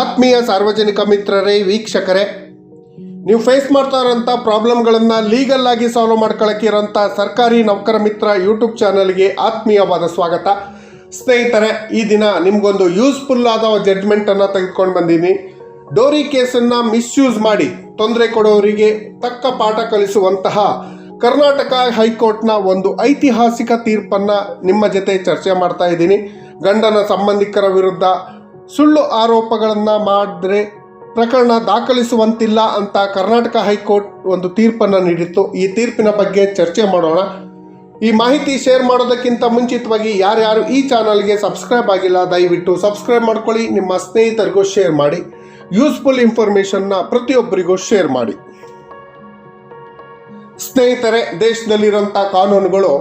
ಆತ್ಮೀಯ ಸಾರ್ವಜನಿಕ ಮಿತ್ರರೇ, ವೀಕ್ಷಕರೇ, ನೀವು ಫೇಸ್ ಮಾಡ್ತಾ ಇರೋಂಥ ಪ್ರಾಬ್ಲಮ್ಗಳನ್ನು ಲೀಗಲ್ ಆಗಿ ಸಾಲ್ವ್ ಮಾಡ್ಕೊಳ್ಳೋಕೆ ಇರೋಂಥ ಸರ್ಕಾರಿ ನೌಕರ ಮಿತ್ರ ಯೂಟ್ಯೂಬ್ ಚಾನಲ್ಗೆ ಆತ್ಮೀಯವಾದ ಸ್ವಾಗತ. ಸ್ನೇಹಿತರೆ, ಈ ದಿನ ನಿಮಗೊಂದು ಯೂಸ್ಫುಲ್ ಆದ ಜಡ್ಜ್ಮೆಂಟನ್ನು ತೆಗೆದುಕೊಂಡು ಬಂದೀನಿ. ಡೋರಿ ಕೇಸನ್ನು ಮಿಸ್ಯೂಸ್ ಮಾಡಿ ತೊಂದರೆ ಕೊಡೋರಿಗೆ ತಕ್ಕ ಪಾಠ ಕಲಿಸುವಂತಹ ಕರ್ನಾಟಕ ಹೈಕೋರ್ಟ್ನ ಒಂದು ಐತಿಹಾಸಿಕ ತೀರ್ಪನ್ನು ನಿಮ್ಮ ಜೊತೆ ಚರ್ಚೆ ಮಾಡ್ತಾ ಇದ್ದೀನಿ. ಗಂಡನ ಸಂಬಂಧಿಕರ ವಿರುದ್ಧ ಸುಳ್ಳು ಆರೋಪಗಳನ್ನು ಮಾಡಿದ್ರೆ ಪ್ರಕರಣ ದಾಖಲಿಸುವಂತಿಲ್ಲ ಅಂತ ಕರ್ನಾಟಕ ಹೈಕೋರ್ಟ್ ಒಂದು ತೀರ್ಪನ್ನು ನೀಡಿತ್ತು. ಈ ತೀರ್ಪಿನ ಬಗ್ಗೆ ಚರ್ಚೆ ಮಾಡೋಣ. ಈ ಮಾಹಿತಿ ಶೇರ್ ಮಾಡೋದಕ್ಕಿಂತ ಮುಂಚಿತವಾಗಿ ಯಾರ್ಯಾರು ಈ ಚಾನಲ್ಗೆ ಸಬ್ಸ್ಕ್ರೈಬ್ ಆಗಿಲ್ಲ, ದಯವಿಟ್ಟು ಸಬ್ಸ್ಕ್ರೈಬ್ ಮಾಡ್ಕೊಳ್ಳಿ. ನಿಮ್ಮ ಸ್ನೇಹಿತರಿಗೂ ಶೇರ್ ಮಾಡಿ. ಯೂಸ್ಫುಲ್ ಇನ್ಫಾರ್ಮೇಷನ್ನ ಪ್ರತಿಯೊಬ್ಬರಿಗೂ ಶೇರ್ ಮಾಡಿ. ಸ್ನೇಹಿತರೆ ದೇಶದಲ್ಲಿರುವಂಥ ಕಾನೂನುಗಳು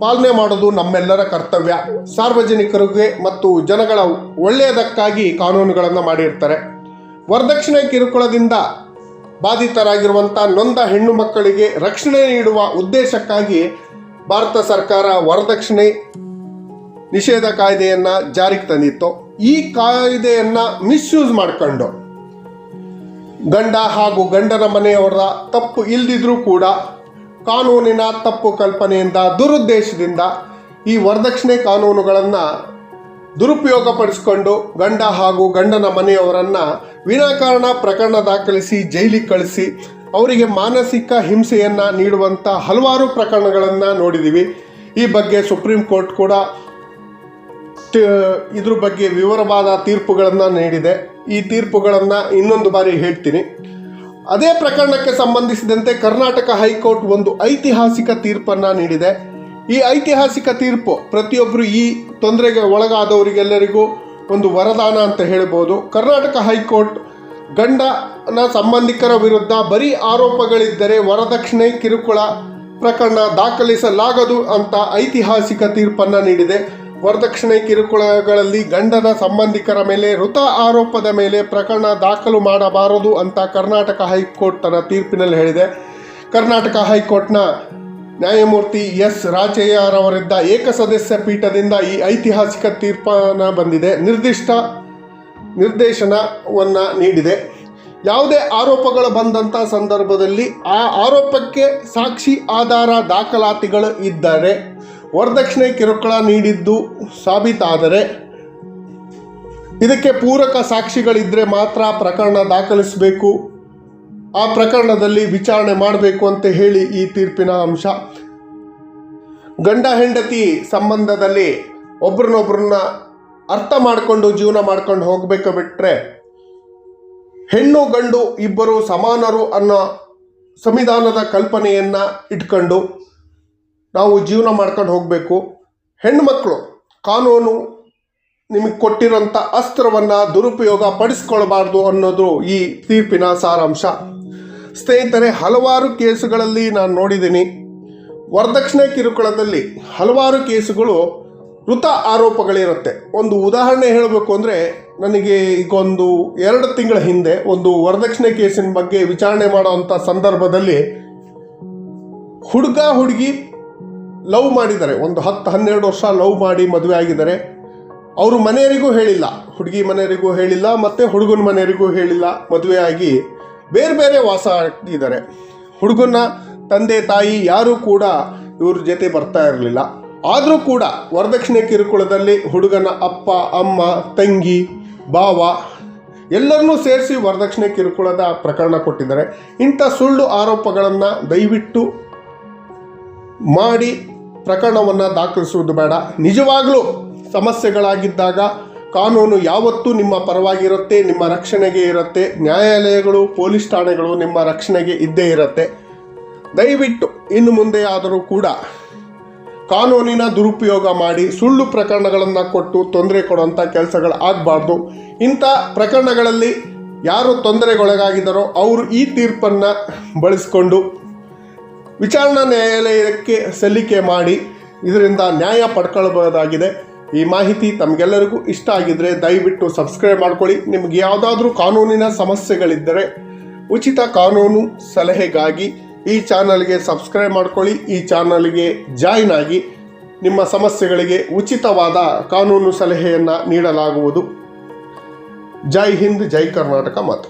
ಪಾಲನೆ ಮಾಡೋದು ನಮ್ಮೆಲ್ಲರ ಕರ್ತವ್ಯ. ಸಾರ್ವಜನಿಕರಿಗೆ ಮತ್ತು ಜನಗಳ ಒಳ್ಳೆಯದಕ್ಕಾಗಿ ಕಾನೂನುಗಳನ್ನು ಮಾಡಿರ್ತಾರೆ. ವರದಕ್ಷಿಣೆ ಕಿರುಕುಳದಿಂದ ಬಾಧಿತರಾಗಿರುವಂಥ ನೊಂದ ಹೆಣ್ಣು ಮಕ್ಕಳಿಗೆ ರಕ್ಷಣೆ ನೀಡುವ ಉದ್ದೇಶಕ್ಕಾಗಿ ಭಾರತ ಸರ್ಕಾರ ವರದಕ್ಷಿಣೆ ನಿಷೇಧ ಕಾಯ್ದೆಯನ್ನು ಜಾರಿಗೆ ತಂದಿತ್ತು. ಈ ಕಾಯ್ದೆಯನ್ನು ಮಿಸ್ಯೂಸ್ ಮಾಡಿಕೊಂಡು ಗಂಡ ಹಾಗೂ ಗಂಡನ ಮನೆಯವರ ತಪ್ಪು ಇಲ್ದಿದ್ರೂ ಕೂಡ ಕಾನೂನಿನ ತಪ್ಪು ಕಲ್ಪನೆಯಿಂದ ದುರುದ್ದೇಶದಿಂದ ಈ ವರದಕ್ಷಿಣೆ ಕಾನೂನುಗಳನ್ನು ದುರುಪಯೋಗಪಡಿಸಿಕೊಂಡು ಗಂಡ ಹಾಗೂ ಗಂಡನ ಮನೆಯವರನ್ನು ವಿನಾಕಾರಣ ಪ್ರಕರಣ ದಾಖಲಿಸಿ ಜೈಲಿಗೆ ಕಳಿಸಿ ಅವರಿಗೆ ಮಾನಸಿಕ ಹಿಂಸೆಯನ್ನು ನೀಡುವಂಥ ಹಲವಾರು ಪ್ರಕರಣಗಳನ್ನು ನೋಡಿದ್ದೀವಿ ಈ ಬಗ್ಗೆ ಸುಪ್ರೀಂ ಕೋರ್ಟ್ ಕೂಡ ಇದ್ರ ಬಗ್ಗೆ ವಿವರವಾದ ತೀರ್ಪುಗಳನ್ನು ನೀಡಿದೆ. ಈ ತೀರ್ಪುಗಳನ್ನು ಇನ್ನೊಂದು ಬಾರಿ ಹೇಳ್ತೀನಿ. ಅದೇ ಪ್ರಕರಣಕ್ಕೆ ಸಂಬಂಧಿಸಿದಂತೆ ಕರ್ನಾಟಕ ಹೈಕೋರ್ಟ್ ಒಂದು ಐತಿಹಾಸಿಕ ತೀರ್ಪನ್ನು ನೀಡಿದೆ. ಈ ಐತಿಹಾಸಿಕ ತೀರ್ಪು ಪ್ರತಿಯೊಬ್ಬರು ಈ ತೊಂದರೆಗೆ ಒಳಗಾದವರಿಗೆಲ್ಲರಿಗೂ ಒಂದು ವರದಾನ ಅಂತ ಹೇಳ್ಬೋದು. ಕರ್ನಾಟಕ ಹೈಕೋರ್ಟ್ ಗಂಡನ ಸಂಬಂಧಿಕರ ವಿರುದ್ಧ ಬರೀ ಆರೋಪಗಳಿದ್ದರೆ ವರದಕ್ಷಿಣೆ, ಕಿರುಕುಳ ಪ್ರಕರಣ ದಾಖಲಿಸಲಾಗದು ಅಂತ ಐತಿಹಾಸಿಕ ತೀರ್ಪನ್ನು ನೀಡಿದೆ. ವರದಕ್ಷಿಣೆ ಕಿರುಕುಳಗಳಲ್ಲಿ ಗಂಡನ ಸಂಬಂಧಿಕರ ಮೇಲೆ ಮೃತ ಆರೋಪದ ಮೇಲೆ ಪ್ರಕರಣ ದಾಖಲು ಮಾಡಬಾರದು ಅಂತ ಕರ್ನಾಟಕ ಹೈಕೋರ್ಟ್ ತನ್ನ ತೀರ್ಪಿನಲ್ಲಿ ಹೇಳಿದೆ. ಕರ್ನಾಟಕ ಹೈಕೋರ್ಟ್ನ ನ್ಯಾಯಮೂರ್ತಿ ಎಸ್. ರಾಜಯ್ಯರವರಿದ್ದ ಏಕಸದಸ್ಯ ಪೀಠದಿಂದ ಈ ಐತಿಹಾಸಿಕ ತೀರ್ಪನ ಬಂದಿದೆ. ನಿರ್ದಿಷ್ಟ ನಿರ್ದೇಶನವನ್ನು ನೀಡಿದೆ. ಯಾವುದೇ ಆರೋಪಗಳು ಬಂದಂಥ ಸಂದರ್ಭದಲ್ಲಿ ಆ ಆರೋಪಕ್ಕೆ ಸಾಕ್ಷಿ ಆಧಾರ ದಾಖಲಾತಿಗಳು ಇದ್ದರೆ ವರದಕ್ಷಿಣೆ ಕಿರುಕುಳ ನೀಡಿದ್ದು ಸಾಬೀತಾದರೆ ಇದಕ್ಕೆ ಪೂರಕ ಸಾಕ್ಷಿಗಳಿದ್ದರೆ ಮಾತ್ರ ಪ್ರಕರಣ ದಾಖಲಿಸಬೇಕು. ಆ ಪ್ರಕರಣದಲ್ಲಿ ವಿಚಾರಣೆ ಮಾಡಬೇಕು ಅಂತ ಹೇಳಿ ಈ ತೀರ್ಪಿನ ಅಂಶ. ಗಂಡ ಹೆಂಡತಿ ಸಂಬಂಧದಲ್ಲಿ ಒಬ್ರನ್ನೊಬ್ರನ್ನ ಅರ್ಥ ಮಾಡಿಕೊಂಡು ಜೀವನ ಮಾಡ್ಕೊಂಡು ಹೋಗಬೇಕು ಬಿಟ್ಟರೆ ಹೆಣ್ಣು ಗಂಡು ಇಬ್ಬರು ಸಮಾನರು ಅನ್ನೋ ಸಂವಿಧಾನದ ಕಲ್ಪನೆಯನ್ನು ಇಟ್ಕೊಂಡು ನಾವು ಜೀವನ ಮಾಡ್ಕೊಂಡು ಹೋಗಬೇಕು. ಹೆಣ್ಣುಮಕ್ಕಳು ಕಾನೂನು ನಿಮಗೆ ಕೊಟ್ಟಿರೋಂಥ ಅಸ್ತ್ರವನ್ನು ದುರುಪಯೋಗ ಪಡಿಸ್ಕೊಳ್ಬಾರ್ದು ಅನ್ನೋದು ಈ ತೀರ್ಪಿನ ಸಾರಾಂಶ. ಸ್ನೇಹಿತರೆ, ಹಲವಾರು ಕೇಸುಗಳಲ್ಲಿ ನಾನು ನೋಡಿದ್ದೀನಿ. ವರದಕ್ಷಿಣೆ ಕಿರುಕುಳದಲ್ಲಿ ಹಲವಾರು ಕೇಸುಗಳು ವೃತ ಆರೋಪಗಳಿರುತ್ತೆ. ಒಂದು ಉದಾಹರಣೆ ಹೇಳಬೇಕು ಅಂದರೆ, ನನಗೆ ಈಗ ಒಂದು ಎರಡು ತಿಂಗಳ ಹಿಂದೆ ಒಂದು ವರದಕ್ಷಿಣೆ ಕೇಸಿನ ಬಗ್ಗೆ ವಿಚಾರಣೆ ಮಾಡುವಂಥ ಸಂದರ್ಭದಲ್ಲಿ ಹುಡುಗ ಹುಡುಗಿ ಲವ್ ಮಾಡಿದ್ದಾರೆ. ಒಂದು ಹತ್ತು ಹನ್ನೆರಡು ವರ್ಷ ಲವ್ ಮಾಡಿ ಮದುವೆ ಆಗಿದ್ದಾರೆ. ಅವರು ಮನೆಯವರಿಗೂ ಹೇಳಿಲ್ಲ. ಹುಡುಗಿ ಮನೆಯವರಿಗೂ ಹೇಳಿಲ್ಲ, ಮತ್ತು ಹುಡುಗನ ಮನೆಯವರಿಗೂ ಹೇಳಿಲ್ಲ. ಮದುವೆ ಆಗಿ ಬೇರೆ ಬೇರೆ ವಾಸ ಆಗಿದ್ದಾರೆ. ಹುಡುಗನ ತಂದೆ, ತಾಯಿ ಯಾರೂ ಕೂಡ ಇವ್ರ ಜೊತೆ ಬರ್ತಾ ಇರಲಿಲ್ಲ. ಆದರೂ ಕೂಡ ವರದಕ್ಷಿಣೆ ಕಿರುಕುಳದಲ್ಲಿ ಹುಡುಗನ ಅಪ್ಪ, ಅಮ್ಮ, ತಂಗಿ ಬಾವ ಎಲ್ಲರನ್ನೂ ಸೇರಿಸಿ ವರದಕ್ಷಿಣೆ ಕಿರುಕುಳದ ಪ್ರಕರಣ ಕೊಟ್ಟಿದ್ದಾರೆ. ಇಂಥ ಸುಳ್ಳು ಆರೋಪಗಳನ್ನು ದಯವಿಟ್ಟು ಮಾಡಿ ಪ್ರಕರಣವನ್ನು ದಾಖಲಿಸುವುದು ಬೇಡ. ನಿಜವಾಗಲೂ ಸಮಸ್ಯೆಗಳಾಗಿದ್ದಾಗ ಕಾನೂನು ಯಾವತ್ತೂ ನಿಮ್ಮ ಪರವಾಗಿರುತ್ತೆ ನಿಮ್ಮ ರಕ್ಷಣೆಗೆ ಇರುತ್ತೆ, ನ್ಯಾಯಾಲಯಗಳು, ಪೊಲೀಸ್ ಠಾಣೆಗಳು ನಿಮ್ಮ ರಕ್ಷಣೆಗೆ ಇದ್ದೇ ಇರುತ್ತೆ. ದಯವಿಟ್ಟು ಇನ್ನು ಮುಂದೆ ಆದರೂ ಕೂಡ ಕಾನೂನಿನ ದುರುಪಯೋಗ ಮಾಡಿ, ಸುಳ್ಳು ಪ್ರಕರಣಗಳನ್ನು ಕೊಟ್ಟು ತೊಂದರೆ ಕೊಡುವಂಥ ಕೆಲಸಗಳು ಆಗಬಾರ್ದು. ಇಂಥ ಪ್ರಕರಣಗಳಲ್ಲಿ ಯಾರು ತೊಂದರೆಗೊಳಗಾಗಿದ್ದಾರೋ ಅವರು ಈ ತೀರ್ಪನ್ನು ಬಳಸಿಕೊಂಡು ವಿಚಾರಣಾ ನ್ಯಾಯಾಲಯಕ್ಕೆ ಸಲ್ಲಿಕೆ ಮಾಡಿ ಇದರಿಂದ ನ್ಯಾಯ ಪಡ್ಕೊಳ್ಬೋದಾಗಿದೆ ಈ ಮಾಹಿತಿ ತಮಗೆಲ್ಲರಿಗೂ ಇಷ್ಟ ಆಗಿದ್ದರೆ ದಯವಿಟ್ಟು ಸಬ್ಸ್ಕ್ರೈಬ್ ಮಾಡ್ಕೊಳ್ಳಿ. ನಿಮಗೆ ಯಾವುದಾದ್ರೂ ಕಾನೂನಿನ ಸಮಸ್ಯೆಗಳಿದ್ದರೆ ಉಚಿತ ಕಾನೂನು ಸಲಹೆಗಾಗಿ ಈ ಚಾನಲ್ಗೆ ಸಬ್ಸ್ಕ್ರೈಬ್ ಮಾಡ್ಕೊಳ್ಳಿ. ಈ ಚಾನಲ್ಗೆ ಜಾಯಿನ್ ಆಗಿ ನಿಮ್ಮ ಸಮಸ್ಯೆಗಳಿಗೆ ಉಚಿತವಾದ ಕಾನೂನು ಸಲಹೆಯನ್ನು ನೀಡಲಾಗುವುದು. ಜೈ ಹಿಂದ್, ಜೈ ಕರ್ನಾಟಕ ಮಾತು.